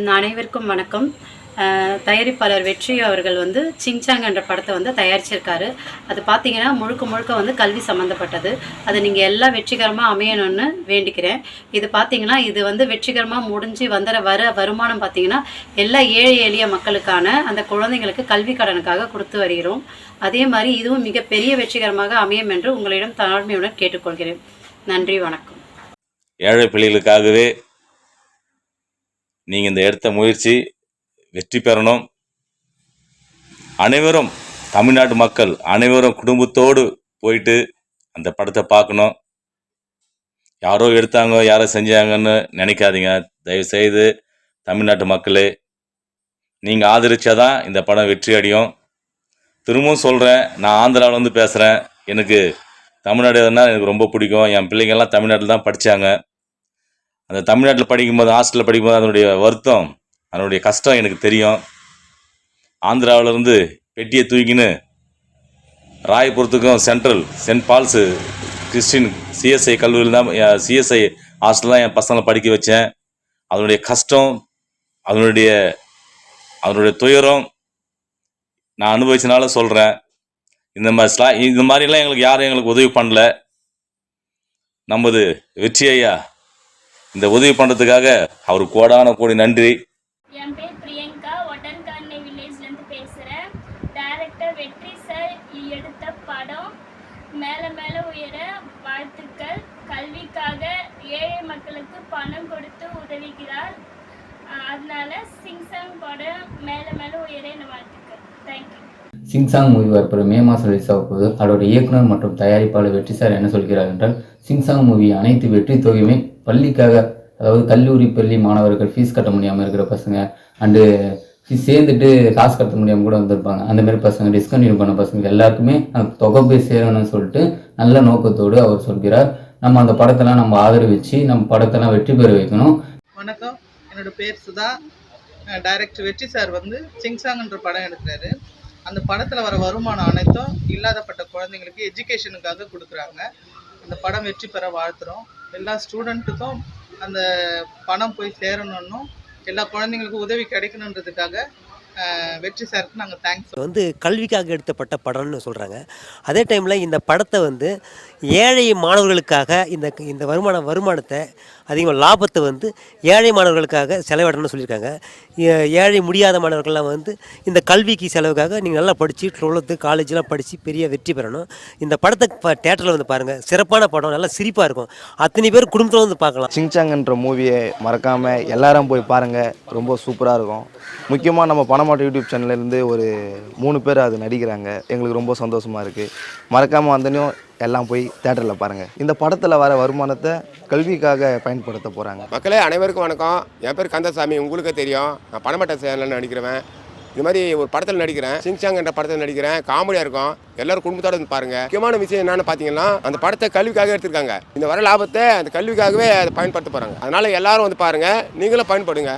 அனைவருக்கும் வணக்கம். தயாரிப்பாளர் வெற்றி அவர்கள் வந்து சிங்சாங் என்ற படத்தை வந்து தயாரிச்சிருக்காரு. அது பார்த்தீங்கன்னா முழுக்க முழுக்க வந்து கல்வி சம்மந்தப்பட்டது அது நீங்கள் எல்லாம் வெற்றிகரமாக அமையணும்னு வேண்டிக்கிறேன். இது பார்த்தீங்கன்னா இது வந்து வெற்றிகரமாக முடிஞ்சு வந்துற வர வருமானம் பார்த்தீங்கன்னா எல்லா ஏழை எளிய மக்களுக்கான அந்த குழந்தைங்களுக்கு கல்வி கடனுக்காக கொடுத்து வருகிறோம். அதே மாதிரி இதுவும் மிகப்பெரிய வெற்றிகரமாக அமையும் என்று உங்களிடம் தாழ்மையுடன் கேட்டுக்கொள்கிறேன். நன்றி வணக்கம். ஏழை பிள்ளைகளுக்காகவே நீங்கள் இந்த எடுத்த முயற்சி வெற்றி பெறணும். அனைவரும் தமிழ்நாட்டு மக்கள் அனைவரும் குடும்பத்தோடு போயிட்டு அந்த படத்தை பார்க்கணும். யாரோ எடுத்தாங்க யாரோ செஞ்சாங்கன்னு நினைக்காதீங்க. தயவுசெய்து தமிழ்நாட்டு மக்களே நீங்கள் ஆதரிச்சாதான் இந்த படம் வெற்றி அடையும். திரும்பவும் சொல்கிறேன் நான் ஆந்திராவில் வந்து பேசுகிறேன் எனக்கு தமிழ்நாடுனா எனக்கு ரொம்ப பிடிக்கும். என் பிள்ளைங்கள்லாம் தமிழ்நாட்டில் தான் படித்தாங்க அந்த தமிழ்நாட்டில் படிக்கும்போது ஹாஸ்டலில் படிக்கும்போது அதனுடைய வருத்தம் அதனுடைய கஷ்டம் எனக்கு தெரியும். ஆந்திராவிலேருந்து பெட்டியை தூக்கின்னு ராயபுரத்துக்கும் central saint Paul's Christian CSI கல்லூரியில் தான் சிஎஸ்ஐ ஹாஸ்டல் தான் என் பசங்களை படிக்க வச்சேன். அதனுடைய கஷ்டம் அதனுடைய அதனுடைய துயரம் நான் அனுபவிச்சனால சொல்கிறேன் இந்த மாதிரி ஸ்லா இந்த மாதிரிலாம் எங்களுக்கு யாரும் எங்களுக்கு உதவி பண்ணல. நமது வெற்றி ஐயா. இந்த உதவி பண்ணுறதுக்காக அவருக்கு கோடான கோடி நன்றி. என் பேர் பிரியங்கா. ஒட்டன்கார்னி வில்லேஜ்லேருந்து பேசுகிறேன் டைரக்டர் வெற்றி சார் எடுத்த படம் மேலே மேலே உயர வாழ்த்துக்கள். கல்விக்காக ஏழை மக்களுக்கு பணம் கொடுத்து உதவுகிறார். அதனால சிங்சங் படம் மேலே மேலே உயர என் வாழ்த்துக்கள். தேங்க்யூ சிங்சாங் மூவி வரப்போகிற மே மாதம் ரிலீஸ் ஆக அதோட இயக்குனர் மற்றும் தயாரிப்பாளர் வெற்றி சார் என்ன சொல்கிறார் என்றால் சிங்சாங் மூவி அனைத்து வெற்றி தொகையுமே பள்ளிக்காக அதாவது கல்லூரி பள்ளி மாணவர்கள் ஃபீஸ் கட்ட முடியாமல் இருக்கிற பசங்க அண்டு சேர்ந்துட்டு காசு கட்ட முடியாமல் கூட வந்திருப்பாங்க. அந்த மாதிரி பசங்க டிஸ்கண்டினியூ பண்ண பசங்க எல்லாருக்குமே அந்த தொகை போய் சேரணும்னு சொல்லிட்டு நல்ல நோக்கத்தோடு அவர் சொல்கிறார். நம்ம அந்த படத்தெல்லாம் நம்ம ஆதரவிச்சு நம்ம படத்தெல்லாம் வெற்றி பெற வைக்கணும். வணக்கம். என்னோட பேர் சுதா. டைரக்டர் வெற்றி சார் வந்து சிங்சாங்ன்ற படம் எடுக்கிறாரு. அந்த படத்தில் வர வருமானம் அனைத்தும் இல்லாதப்பட்ட குழந்தைங்களுக்கு எஜுகேஷனுக்காக கொடுக்குறாங்க. அந்த படம் வெற்றி பெற வாழ்த்துறோம். எல்லா ஸ்டூடெண்ட்டுக்கும் அந்த பணம் போய் சேரணுன்னும் எல்லா குழந்தைங்களுக்கும் உதவி கிடைக்கணுன்றதுக்காக வெற்றி சாருக்கு நாங்கள் தேங்க்ஸ் வந்து கல்விக்காக எடுத்தப்பட்ட படம்னு சொல்கிறாங்க அதே டைமில் இந்த படத்தை வந்து ஏழை மாணவர்களுக்காக இந்த இந்த வருமான வருமானத்தை அதிகமாக லாபத்தை வந்து ஏழை மாணவர்களுக்காக செலவிடணும்னு சொல்லியிருக்காங்க. ஏ- ஏழை முடியாத மாணவர்கள்லாம் வந்து இந்த கல்விக்கு செலவுக்காக நீங்கள் நல்லா படித்து டுவெல்த்து காலேஜ்லாம் படித்து பெரிய வெற்றி பெறணும். இந்த படத்தை இப்போ தேட்டரில் வந்து பாருங்கள் சிறப்பான படம் நல்லா சிரிப்பாக இருக்கும். அத்தனை பேர் குடும்பத்தில் வந்து பார்க்கலாம். சிங்சாங்கன்ற மூவியை மறக்காமல் எல்லாரும் போய் பாருங்கள் ரொம்ப சூப்பராக இருக்கும். முக்கியமாக நம்ம பணமாட்ட யூடியூப் சேனல்லேருந்து ஒரு மூணு பேர் அது நடிக்கிறாங்க. எங்களுக்கு ரொம்ப சந்தோஷமாக இருக்குது மறக்காமல் வந்தனையும் எல்லாம் போய் தேட்டரில் பாருங்கள் இந்த படத்தில் வர வருமானத்தை கல்விக்காக பயன்படுத்த போகிறாங்க மக்களே அனைவருக்கும் வணக்கம். என் பேர் கந்தசாமி. உங்களுக்கு தெரியும். நான் பணமட்ட சேனலில் நடிக்கிறவன். இது மாதிரி ஒரு படத்தில் நடிக்கிறேன். சிங்சாங் என்ற படத்தில் நடிக்கிறேன். காமெடியாக இருக்கும். எல்லாரும் குடும்பத்தோட வந்து பாருங்க. முக்கியமான விஷயம் என்னன்னு பார்த்தீங்கன்னா அந்த படத்தை கல்விக்காக எடுத்திருக்காங்க. இந்த வர லாபத்தை அந்த கல்விக்காகவே அதை பயன்படுத்த போகிறாங்க அதனால எல்லாரும் வந்து பாருங்க. நீங்களும் பயன்படுங்க.